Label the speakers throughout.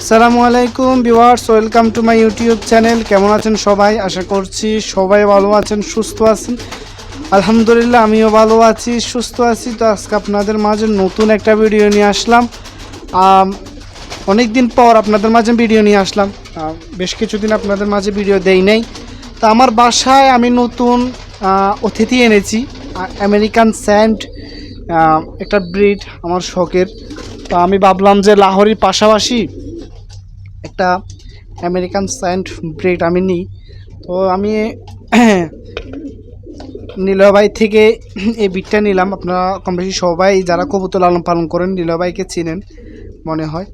Speaker 1: আসসালামু আলাইকুম viewers, welcome to my YouTube channel. কেমন আছেন সবাই? আশা করছি সবাই ভালো আছেন, সুস্থ আছেন। আলহামদুলিল্লাহ, আমিও ভালো আছি, সুস্থ আছি। তো আজকে আপনাদের মাঝে নতুন একটা ভিডিও নিয়ে আসলাম। অনেক দিন পর আপনাদের মাঝে ভিডিও নিয়ে আসলাম। বেশ কিছুদিন আপনাদের মাঝে ভিডিও দেই নাই। তো আমার বাসায় আমি নতুন অতিথি এনেছি আমেরিকান স্যান্ড একটা ব্রিড, আমার শখের। তো আমি ভাবলাম যে লাহোরির পাশাপাশি একটা আমেরিকান স্যান্ড ব্রেড আমি নিই। তো আমি নীলবাই থেকে এই বিটটা নিলাম। আপনারা কম বেশি সবাই যারা কবুতর লালন পালন করেন নীলবাইকে চিনেন মনে হয়।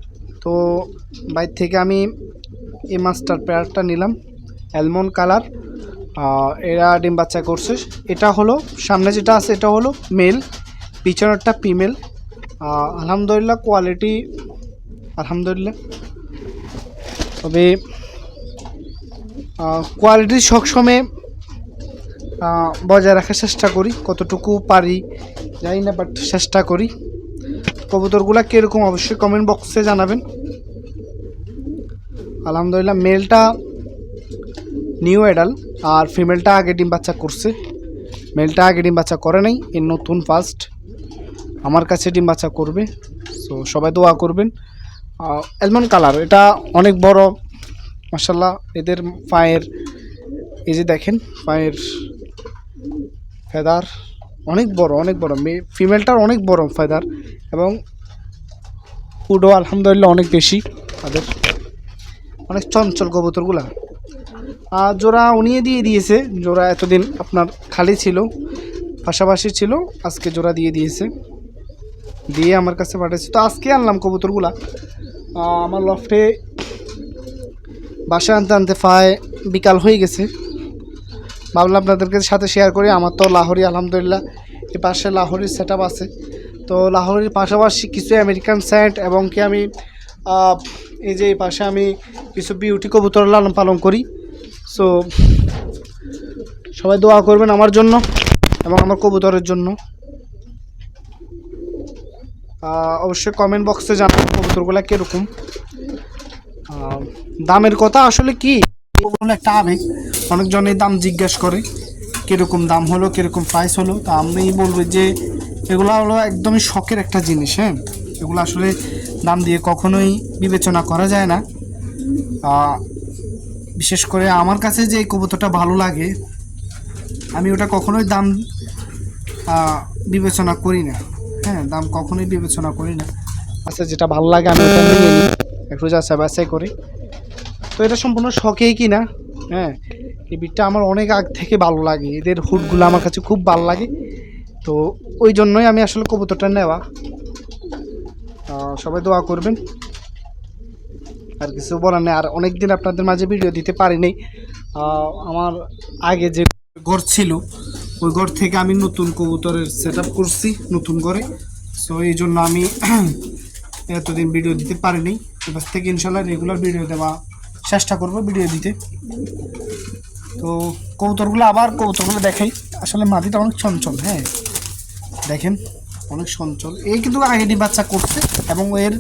Speaker 1: তো বাইর থেকে আমি এই মাস্টার পেয়ারটা নিলাম, অ্যালমন্ড কালার। এরা ডিম বাচ্চা করছে। এটা হলো, সামনে যেটা আছে, এটা হলো মেল, পিছনেরটা ফিমেল। আলহামদুলিল্লাহ কোয়ালিটি আলহামদুলিল্লাহ। তবে কোয়ালিটি সবসময় বজায় রাখার চেষ্টা করি, কতটুকু পারি, জানি না বাট চেষ্টা করি। কবুতরগুলো কীরকম, অবশ্যই কমেন্ট বক্সে জানাবেন। আলহামদুলিল্লাহ মেলটা নিউ অ্যাডাল আর ফিমেলটা আগে ডিম বাচ্চা করছে। মেলটা আগে ডিম বাচ্চা করে নাই, এর নতুন ফার্স্ট আমার কাছে ডিম বাচ্চা করবে সো সবাই দোয়া করবেন। অ্যালমন্ড কালার এটা অনেক বড় মাসাল্লাহ এদের পায়ের, এই যে দেখেন, পায়ের ফেদার অনেক বড় অনেক বড় মেয়ে ফিমেলটার অনেক বড় ফেদার এবং ফুডও আলহামদুলিল্লাহ অনেক বেশি তাদের, অনেক চঞ্চল কবুতরগুলা। আর জোড়া উনিয়ে দিয়ে দিয়েছে, জোড়া এতদিন আপনার খালি ছিল, পাশাপাশি ছিল, আজকে জোড়া দিয়ে দিয়েছে। দিয়ে আমার কাছে পাঠিয়েছে তো আজকে আনলাম কবুতরগুলা। আমার লফটে বাসায় আনতে আনতে প্রায় বিকাল হয়ে গেছে। ভাবলাম আপনাদেরকে সাথে শেয়ার করি। আমার তো লাহোরি, আলহামদুলিল্লাহ এই পাশে লাহোরির সেট আছে। তো লাহোরির পাশাপাশি কিছু আমেরিকান স্যান্ড এবং কি আমি এই যে এই পাশে আমি কিছু বিউটি কবুতর লালন পালন করি। সো সবাই দোয়া করবেন আমার জন্য এবং আমার কবুতরের জন্য। অবশ্যই কমেন্ট বক্সে জানাবেন কবুতরগুলো কীরকম। দামের কথা আসলে কি? একটা আবেগ। অনেকজনই দাম জিজ্ঞেস করে, কীরকম দাম হলো, কীরকম প্রাইস হলো। তা আমি বলব যে, এগুলো হলো একদমই শখের একটা জিনিস হ্যাঁ? এগুলো আসলে দাম দিয়ে কখনোই বিবেচনা করা যায় না। বিশেষ করে আমার কাছে যে কবুতরটা ভালো লাগে, আমি ওটা কখনোই দাম বিবেচনা করি না। হ্যাঁ দাম কখনোই বিবেচনা করি না। আচ্ছা যেটা ভালো লাগে আমি ওটা নিয়ে নিই। একটু যাচাই বাছাই করি। তো এটা সম্পূর্ণ শখেই কি না? হ্যাঁ এই বিটটা আমার অনেক আগ থেকে ভালো লাগে। এদের হুডগুলো আমার কাছে খুব ভালো লাগে। তো ওই জন্যই আমি আসলে কবুতরটা নেওয়া। সবাই দোয়া করবেন। আর কিছু বলার নেই। আর অনেক দিন আপনাদের মাঝে ভিডিও দিতে পারিনি। আমার আগে যে ঘর ছিল ওই ঘর থেকে আমি নতুন কবুতরের সেট আপ করছি, নতুন করে সো এই জন্য আমি এতদিন ভিডিও দিতে পারিনি। এবার থেকে ইনশাল্লাহ রেগুলার ভিডিও দেওয়া চেষ্টা করব ভিডিও দিতে। তো, কবুতরগুলো আবার কবুতরগুলো দেখাই। আসলে মাটিটা অনেক চঞ্চল হ্যাঁ। দেখেন, অনেক চঞ্চল। এই কিন্তু আগে ডিম বাচ্চা করছে এবং এর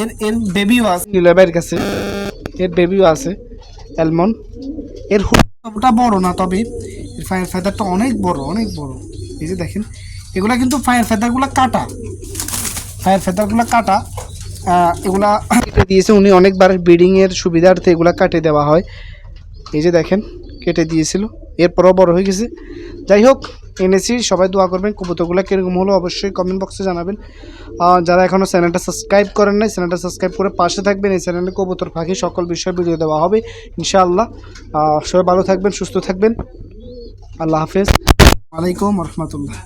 Speaker 1: এর এর বেবিও আছে। নীলবাইয়ের কাছে। এর বেবিও আছে অ্যালমন এর হুডটা বড় না, তবে ফায়ার ফেদারটা অনেক বড় অনেক বড়। এই যে দেখেন, এগুলা কিন্তু ফায়ার ফেদারগুলো কাটা। ফায়ার ফেদারগুলো কাটা এগুলা কেটে দিয়েছে উনি। অনেকবার ব্রিডিংয়ের সুবিধার্থে এগুলা কাটে দেওয়া হয়। এই যে দেখেন, কেটে দিয়েছিল। এরপরও বড় হয়ে গেছে। যাই হোক এনেছি সবাই দোয়া করবেন। কবুতরগুলো কীরকম হলো অবশ্যই কমেন্ট বক্সে জানাবেন। যারা এখনও চ্যানেলটা সাবস্ক্রাইব করেন নাই চ্যানেলটা সাবস্ক্রাইব করে পাশে থাকবেন। এই চ্যানেলে কবুতর, পাখি, সকল বিষয়ে ভিডিও দেওয়া হবে। ইনশাআল্লাহ। সবাই ভালো থাকবেন, সুস্থ থাকবেন। আল্লাহ হাফেজ। আলাইকুম রহমতুল্লাহ।